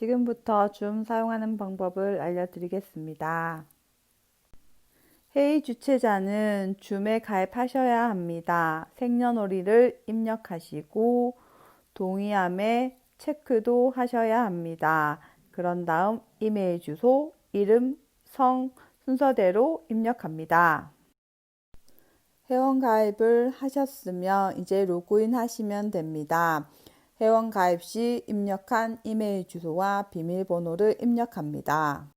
지금부터 줌 사용하는 방법을 알려드리겠습니다. 회의 주최자는 줌에 가입하셔야 합니다. 생년월일을 입력하시고 동의함에 체크도 하셔야 합니다. 그런 다음 이메일 주소, 이름, 성 순서대로 입력합니다. 회원 가입을 하셨으면 이제 로그인 하시면 됩니다. 회원 가입 시 입력한 이메일 주소와 비밀번호를 입력합니다.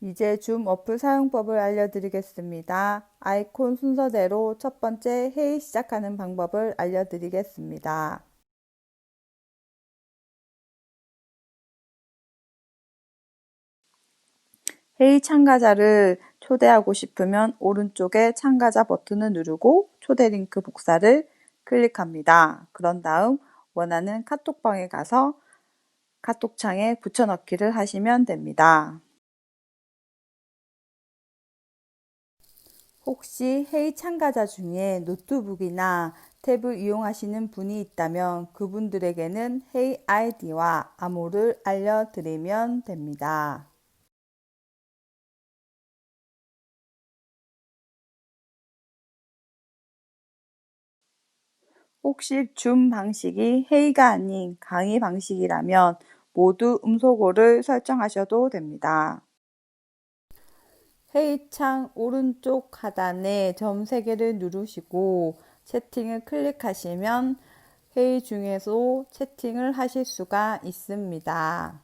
이제 줌 어플 사용법을 알려드리겠습니다. 아이콘 순서대로 첫 번째 회의 시작하는 방법을 알려드리겠습니다. 회의 참가자를 초대하고 싶으면 오른쪽에 참가자 버튼을 누르고 초대 링크 복사를 클릭합니다. 그런 다음 원하는 카톡방에 가서 카톡창에 붙여넣기를 하시면 됩니다. 혹시 회의 참가자 중에 노트북이나 탭을 이용하시는 분이 있다면 그분들에게는 회의 아이디와 암호를 알려드리면 됩니다. 혹시 줌 방식이 회의가 아닌 강의 방식이라면 모두 음소거를 설정하셔도 됩니다. 회의창 오른쪽 하단에 점 3개를 누르시고 채팅을 클릭하시면 회의 중에도 채팅을 하실 수가 있습니다.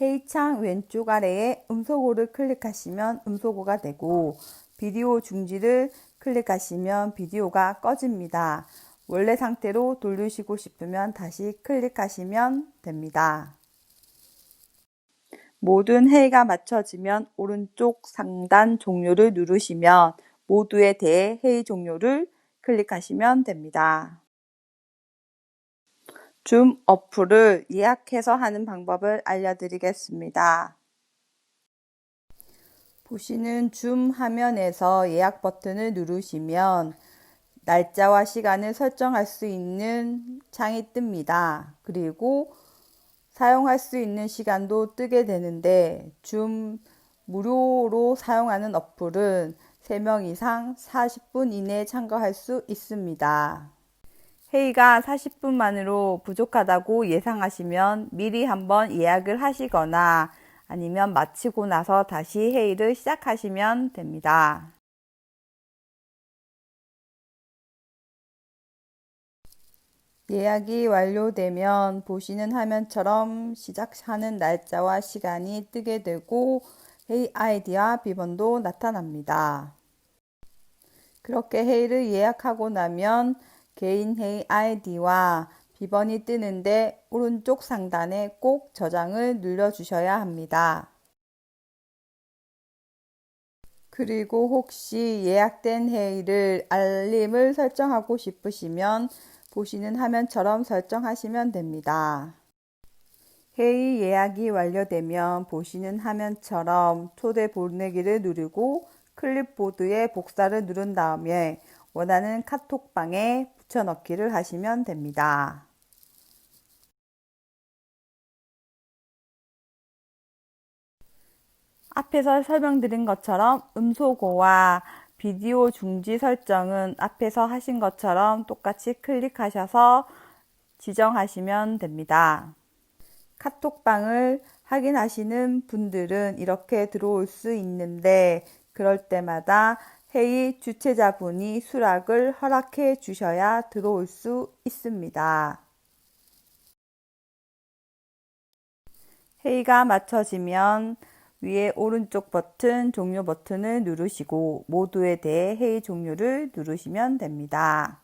회의창 왼쪽 아래에 음소거를 클릭하시면 음소거가 되고 비디오 중지를 클릭하시면 비디오가 꺼집니다. 원래 상태로 돌리시고 싶으면 다시 클릭하시면 됩니다. 모든 회의가 마쳐지면 오른쪽 상단 종료를 누르시면 모두에 대해 회의 종료를 클릭하시면 됩니다. 줌 어플을 예약해서 하는 방법을 알려드리겠습니다. 보시는 줌 화면에서 예약 버튼을 누르시면 날짜와 시간을 설정할 수 있는 창이 뜹니다. 그리고 사용할 수 있는 시간도 뜨게 되는데 줌 무료로 사용하는 어플은 3명 이상 40분 이내에 참가할 수 있습니다. 회의가 40분만으로 부족하다고 예상하시면 미리 한번 예약을 하시거나 아니면 마치고 나서 다시 회의를 시작하시면 됩니다. 예약이 완료되면 보시는 화면처럼 시작하는 날짜와 시간이 뜨게 되고 회의 아이디와 비번도 나타납니다. 그렇게 회의를 예약하고 나면 개인 회의 아이디와 비번이 뜨는데 오른쪽 상단에 꼭 저장을 눌러주셔야 합니다. 그리고 혹시 예약된 회의를 알림을 설정하고 싶으시면 보시는 화면처럼 설정하시면 됩니다. 회의 예약이 완료되면 보시는 화면처럼 초대 보내기를 누르고 클립보드에 복사를 누른 다음에 원하는 카톡방에 붙여넣기를 하시면 됩니다. 앞에서 설명드린 것처럼 음소거와 비디오 중지 설정은 앞에서 하신 것처럼 똑같이 클릭하셔서 지정하시면 됩니다. 카톡방을 확인하시는 분들은 이렇게 들어올 수 있는데 그럴 때마다 회의 주최자분이 수락을 허락해 주셔야 들어올 수 있습니다. 회의가 마쳐지면 위에 오른쪽 버튼 종료 버튼을 누르시고 모두에 대해 회의 종료를 누르시면 됩니다.